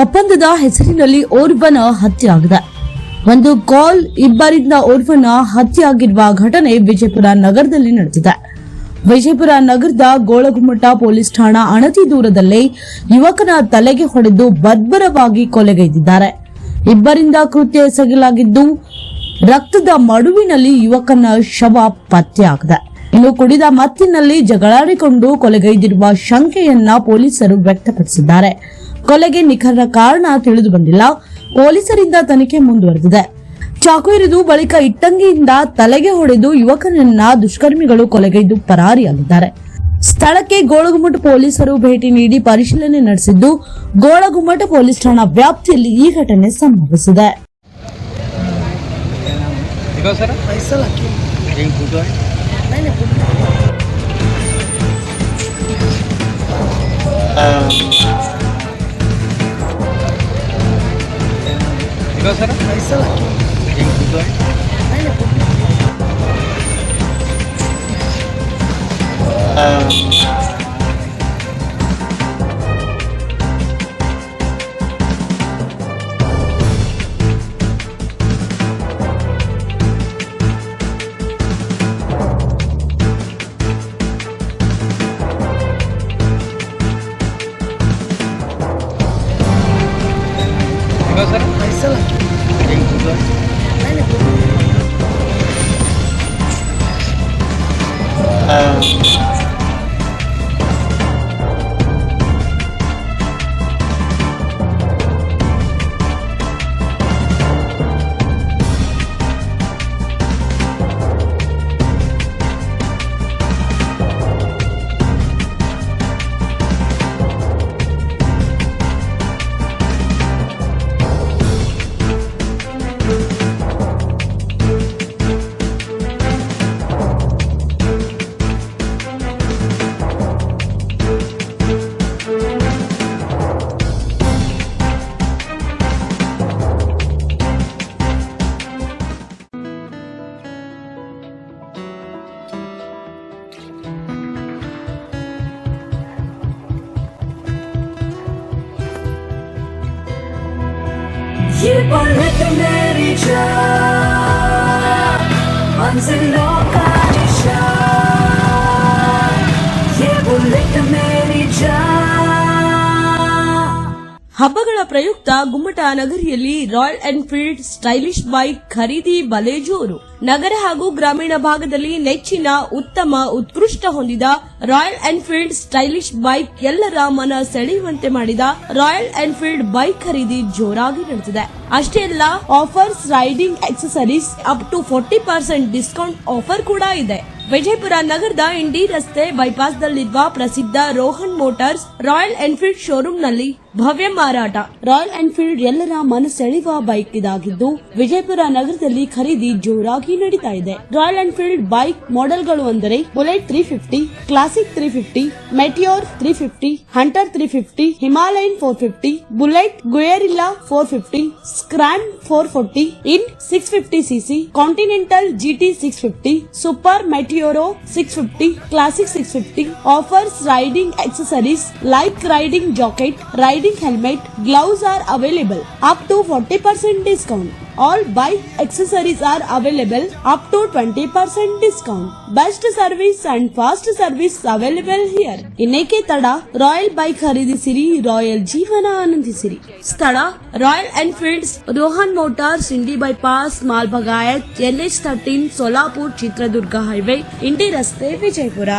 ಒಪ್ಪಂದದ ಹೆಸರಿನಲ್ಲಿ ಓರ್ವನ ಹತ್ಯೆ ಆಗಿದೆ ಒಂದು ಕಾಲ್ ಇಬ್ಬರಿಂದ ಓರ್ವನ ಹತ್ಯೆ ಆಗಿರುವ ಘಟನೆ ವಿಜಯಪುರ ನಗರದಲ್ಲಿ ನಡೆದಿದೆ. ವಿಜಯಪುರ ನಗರದ ಗೋಳಗುಮ್ಮಟ ಪೊಲೀಸ್ ಠಾಣಾ ಅಣತಿ ದೂರದಲ್ಲಿ ಯುವಕನ ತಲೆಗೆ ಹೊಡೆದು ಬದ್ಬರವಾಗಿ ಕೊಲೆಗೈದಿದ್ದಾರೆ. ಇಬ್ಬರಿಂದ ಕೃತ್ಯ ಎಸಗಲಾಗಿದ್ದು, ರಕ್ತದ ಮಡುವಿನಲ್ಲಿ ಯುವಕನ ಶವ ಪತ್ತೆಯಾಗಿದೆ. ಇನ್ನು ಕುಡಿದ ಮತ್ತಿನಲ್ಲಿ ಜಗಳಾಡಿಕೊಂಡು ಕೊಲೆಗೈದಿರುವ ಶಂಕೆಯನ್ನ ಪೊಲೀಸರು ವ್ಯಕ್ತಪಡಿಸಿದ್ದಾರೆ. ಕೊಲೆಗೆ ನಿಖರ ಕಾರಣ ತಿಳಿದು ಬಂದಿಲ್ಲ. ಪೊಲೀಸರಿಂದ ತನಿಖೆ ಮುಂದುವರೆದಿದೆ. ಚಾಕು ಇರಿದು ಬಳಿಕ ಇಟ್ಟಂಗಿಯಿಂದ ತಲೆಗೆ ಹೊಡೆದು ಯುವಕನನ್ನ ದುಷ್ಕರ್ಮಿಗಳು ಕೊಲೆಗೈದು ಪರಾರಿಯಾಗಿದ್ದಾರೆ. ಸ್ಥಳಕ್ಕೆ ಗೋಳಗುಮ್ಮಟ ಪೊಲೀಸರು ಭೇಟಿ ನೀಡಿ ಪರಿಶೀಲನೆ ನಡೆಸಿದ್ದು ಗೋಳಗುಮ್ಮಟ ಪೊಲೀಸ್ ಠಾಣಾ ವ್ಯಾಪ್ತಿಯಲ್ಲಿ ಈ ಘಟನೆ ಸಂಭವಿಸಿದೆ. ठीक Kau sana? Tak risau. Yang kedua ni? Pun. Uh. Kau sana? Tak kisahlah. Yang tu tu lah. Mana pun. ಹಬ್ಬಗಳ ಪ್ರಯುಕ್ತ ಗುಮ್ಮಟ ನಗರಿಯಲ್ಲಿ ರಾಯಲ್ ಎನ್ಫೀಲ್ಡ್ ಸ್ಟೈಲಿಶ್ ಬೈಕ್ ಖರೀದಿ ಬಲೆ ಜೋರು ನಗರ ಹಾಗೂ ಗ್ರಾಮೀಣ ಭಾಗದಲ್ಲಿ ನೆಚ್ಚಿನ ಉತ್ತಮ ಉತ್ಕೃಷ್ಟ ಹೊಂದಿದ ರಾಯಲ್ ಎನ್ಫೀಲ್ಡ್ ಸ್ಟೈಲಿಶ್ ಬೈಕ್ ಎಲ್ಲರ ಮನ ಸೆಳೆಯುವಂತೆ ಮಾಡಿದ ರಾಯಲ್ ಎನ್ಫೀಲ್ಡ್ ಬೈಕ್ ಖರೀದಿ ಜೋರಾಗಿ ನಡೆದಿದೆ. ಅಷ್ಟೇ ಅಲ್ಲ offers riding accessories up to forty percent discount offer ಕೂಡ ಇದೆ. ವಿಜಯಪುರ ನಗರದ ಇಂಡಿ ರಸ್ತೆ ಬೈಪಾಸ್ ದಲ್ಲಿರುವ ಪ್ರಸಿದ್ಧ ರೋಹನ್ ಮೋಟಾರ್ಸ್ ರಾಯಲ್ ಎನ್ಫೀಲ್ಡ್ ಶೋರೂಮ್ನಲ್ಲಿ ಭವ್ಯ ಮಾರಾಟ. ರಾಯಲ್ ಎನ್ಫೀಲ್ಡ್ ಎಲ್ಲರ ಮನಸೆಳೆಯುವ ಬೈಕ್ ಇದಾಗಿದ್ದು, ವಿಜಯಪುರ ನಗರದಲ್ಲಿ ಖರೀದಿ ಜೋರಾಗಿ ನಡೀತಾ ಇದೆ ರಾಯಲ್ ಎನ್ಫೀಲ್ಡ್ ಬೈಕ್ ಮಾಡೆಲ್ಗಳು ಅಂದರೆ bullet three fifty classic three fifty meteor three fifty hunter three fifty Himalayan four fifty bullet guerrilla four fifty scram four forty in six fifty CC continental GT six fifty super meteor six fifty classic six fifty offers riding accessories like riding jacket riding helmet gloves are available up to 40% discount. All bike accessories are available, up to 20% discount. Best service and fast service available here. ಇನ್ನೇಕೆ ತಡ royal bike ಖರೀದಿಸಿರಿ royal ಜೀವನ ಆನಂದಿಸಿರಿ ಸ್ಥಳ royal Enfields Rohan motors Indi bypass Malbagayat NH thirteen Solapur Chitradurga highway Indi ರಸ್ತೆ ವಿಜಯಪುರ